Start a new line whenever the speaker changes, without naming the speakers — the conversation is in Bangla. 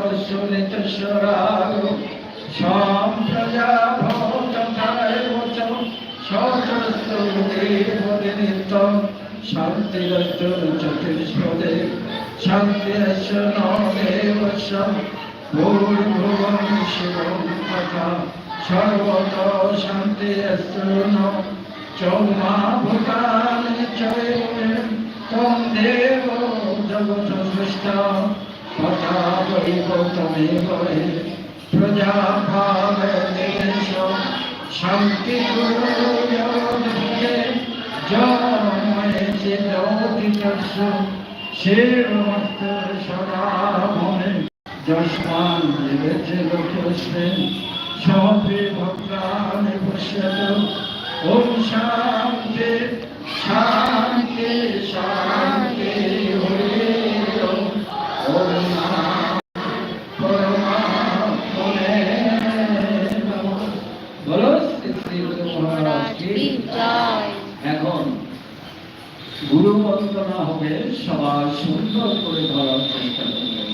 সদস্য নিতস্বরাগ সম্প্রজা ভবতায় বচন সদস্য দেবদে নিত্যম শান্তিরস্ত চতুষ্পদে শান্তিরস্য নদেবস্য ভূর্ভুবং শিবং তথা সর্বত শান্তিরস্ত ন চৌমা ভূতানি চৈব ত্বং দেব জগৎ সৃষ্টা ভাবে দেশ শান্তি গুরুজে জয় চিদোদিতস্য শিবমস্ত সদা মনে যস্মান জীবেছে লোকস্মিন সপি ভক্তানি পশ্যতু ওম শান্তি শান্তি শান্তি। এখন গুরু বন্দনা হবে সবাই সুন্দর করে ধরার চেষ্টা করবেন।